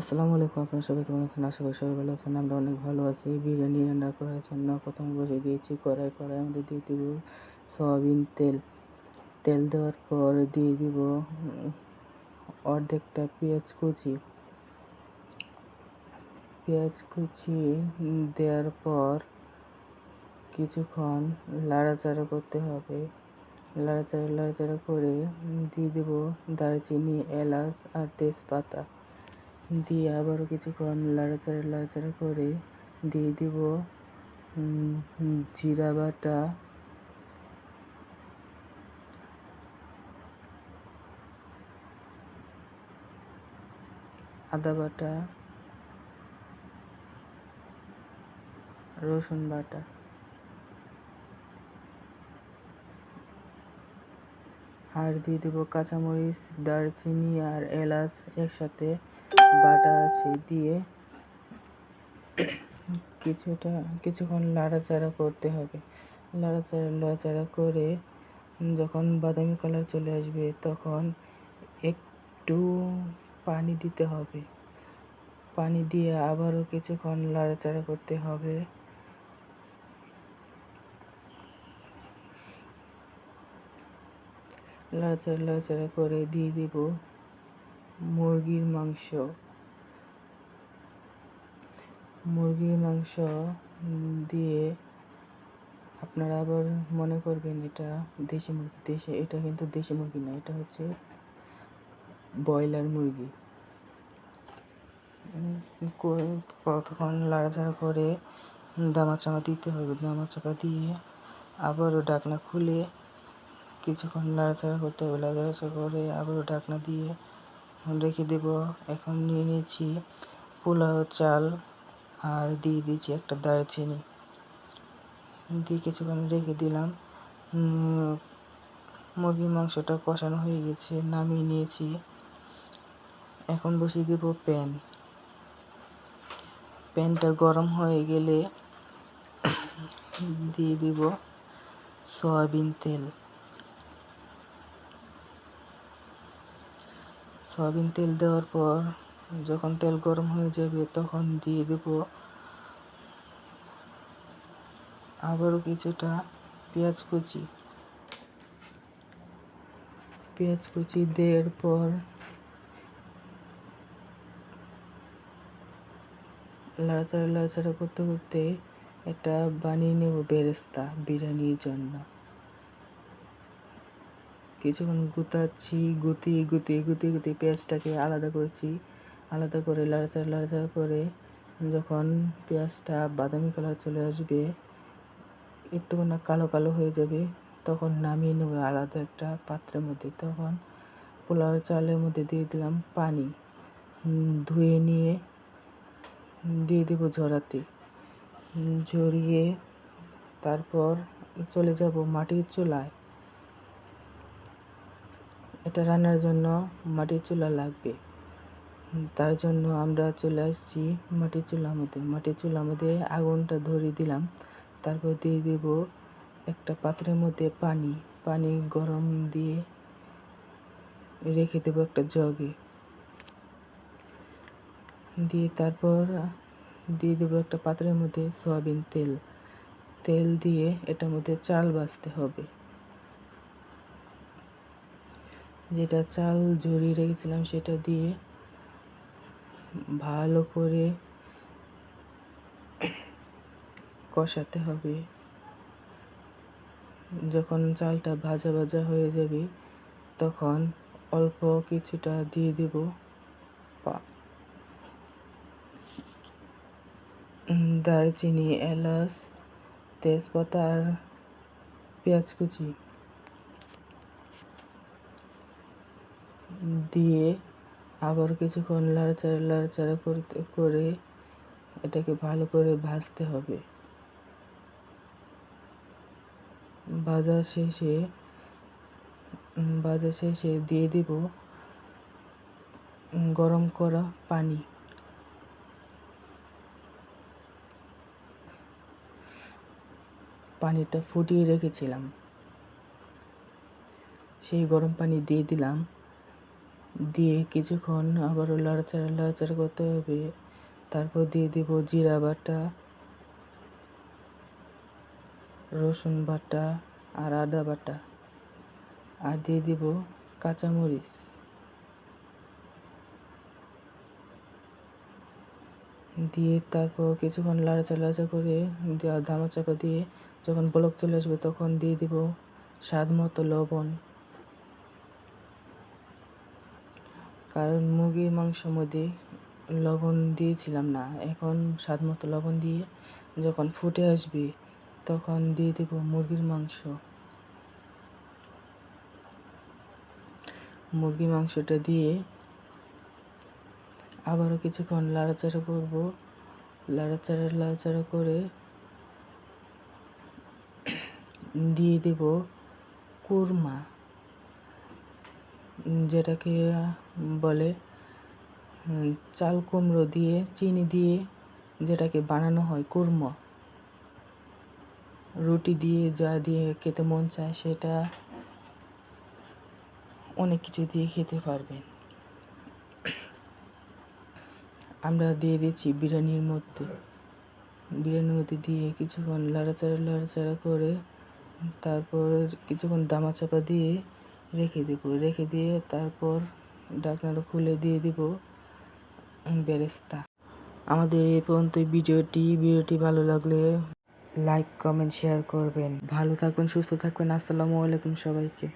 আসসালামু আলাইকুম, আপনারা সবাই কেমন আছেন? আশা করি সবাই ভালো আছেন। আমরা অনেক ভালো আছি। বিরিয়ানি রান্না করার জন্য প্রথমে বসে দিয়েছি কড়াই। কড়াই আমাদের দিয়ে দিব সয়াবিন তেল। তেল দেওয়ার পর দিয়ে দিব অর্ধেকটা পেঁয়াজ কুচি। পেঁয়াজ কুচি দেওয়ার পর কিছুক্ষণ লাড়াচাড়া করতে হবে। লাড়াচাড়া লাড়াচাড়া করে দিয়ে দিব দারচিনি, এলাচ আর তেজপাতা। দিয়ে আবারও কিছুক্ষণ লাড়াচাড়া লাড়াচাড়া করে দিয়ে দিব জিরা বাটা। আদা বাটা, রসুন বাটা। আর দিয়ে দেবো কাঁচামরিচ, দারচিনি আর এলাচ একসাথে। বাটা আছে দিয়ে কিছুটা, কিছুক্ষণ লাড়াচাড়া করতে হবে। লাড়াচাড়া লাড়াচাড়া করে যখন বাদামি কালার চলে আসবে তখন একটু পানি দিতে হবে। পানি দিয়ে আবারও কিছুক্ষণ লাড়াচাড়া করতে হবে। লাড়াচাড়া লাড়াচাড়া করে দিয়ে দিব। মুরগির মাংস। মুরগির মাংস দিয়ে আপনারা আবার মনে করবেন এটা দেশি মুরগি। দেশে, এটা কিন্তু দেশি মুরগি না, এটা হচ্ছে ব্রয়লার মুরগি। কতক্ষণ লাড়াচাড়া করে দামা চাপা দিতে হবে। দামা চাপা দিয়ে আবারও ডাকনা খুলে কিছুক্ষণ লাড়াচাড়া করতে হবে। লাড়াচাড়া করে আবারও ঢাকনা দিয়ে রেখে দেব। এখন নিয়ে নিয়েছি পোলাও, চাল আর দিয়ে দিয়েছি একটা দারচিনি। দিয়ে কিছুক্ষণ রেখে দিলাম। মুরগির মাংসটা কষানো হয়ে গেছে, নামিয়ে নিয়েছি। এখন বসিয়ে দেব প্যান। প্যানটা গরম হয়ে গেলে দিয়ে দিব সয়াবিন তেল। সয়াবিন তেল দেওয়ার পর যখন তেল গরম হয়ে যাবে তখন দিয়ে দেব আবারও কিছুটা পেঁয়াজ কুচি। পেঁয়াজ কুচি দেওয়ার পর লাড়াচাড়া লাড়াচাড়া করতে করতে এটা বানিয়ে নেব বেরেস্তা, বিরিয়ানির জন্য। কিছুক্ষণ গুতাচ্ছি, গুতিয়ে গুতিয়ে গুতিয়ে গুতিয়ে পেঁয়াজটাকে আলাদা করেছি। আলাদা করে লাড়াচাড়া লাড়াচাড়া করে যখন পেঁয়াজটা বাদামি কালার চলে আসবে একটুখানি কালো কালো হয়ে যাবে, তখন নামিয়ে নেব আলাদা একটা পাত্রের মধ্যে। তখন পোলাও চালের মধ্যে দিয়ে দিলাম পানি। ধুয়ে নিয়ে দিয়ে দেব ঝরাতে। ঝরিয়ে তারপর চলে যাব মাটির চুলায়। এটা রান্নার জন্য মাটির চুলা লাগবে। তার জন্য আমরা চলে আসছি মাটির চুলার মধ্যে। মাটির চুলার মধ্যে আগুনটা ধরিয়ে দিলাম। তারপর দিয়ে দেব একটা পাত্রের মধ্যে পানি। পানি গরম দিয়ে রেখে দেবো একটা জগে। দিয়ে তারপর দিয়ে দেবো একটা পাত্রের মধ্যে সয়াবিন তেল। তেল দিয়ে এটার মধ্যে চাল বাছতে হবে। যেটা চাল ঝরিয়ে রেখেছিলাম সেটা দিয়ে ভালো করে কষাতে হবে। যখন চালটা ভাজা ভাজা হয়ে যাবে, তখন অল্প কিছুটা দিয়ে দেব দারচিনি, এলাচ, তেজপাতা আর পেঁয়াজ কুচি। দিয়ে আবার কিছুক্ষণ লাড়াচাড়া লাড়াচাড়া করতে, করে এটাকে ভালো করে ভাজতে হবে। ভাজা শেষে ভাজা শেষে দিয়ে দিব গরম করা পানি। পানিটা ফুটিয়ে রেখেছিলাম। সেই গরম পানি দিয়ে দিলাম। দিয়ে কিছুক্ষণ আবারও লাড়াচাড়া লাড়াচাড়া করতে হবে। তারপর দিয়ে দিব জিরা বাটা, রসুন বাটা আর আদা বাটা। আর দিয়ে দিব কাঁচামরিচ। দিয়ে তারপর কিছুক্ষণ লাড়াচাড়া লাড়াচাড়া করে ধামা চাপা দিয়ে যখন ব্লক চলে আসবে তখন দিয়ে দিব স্বাদ মতো লবণ। কারণ মুরগির মাংসের মধ্যে লবণ দিয়েছিলাম না, এখন স্বাদ মতো লবণ দিয়ে যখন ফুটে আসবে তখন দিয়ে দেব মুরগির মাংস। মুরগির মাংসটা দিয়ে আবারও কিছুক্ষণ লাড়াচাড়া করব। লাড়াচাড়া লাড়াচাড়া করে দিয়ে দেব কুরমা। যেটাকে বলে চাল কুমড়ো দিয়ে, চিনি দিয়ে যেটাকে বানানো হয়, কুরমা। রুটি দিয়ে, যা দিয়ে খেতে মন চায়, সেটা অনেক কিছু দিয়ে খেতে পারবেন। আমরা দিয়ে দিচ্ছি বিরিয়ানির মধ্যে। বিরিয়ানির মধ্যে দিয়ে কিছুক্ষণ লাড়াচাড়া লাড়াচাড়া করে, তারপর কিছুক্ষণ দামা চাপা দিয়ে রেখে দেব, রেখে দিয়ে তারপর ঢাকনাটা খুলে দিয়ে দিব বেরেস্তা। আমাদের এই পর্যন্ত ভিডিওটি। ভিডিওটি ভালো লাগলে লাইক, কমেন্ট, শেয়ার করবেন। ভালো থাকবেন, সুস্থ থাকবেন। আসসালামু আলাইকুম সবাইকে।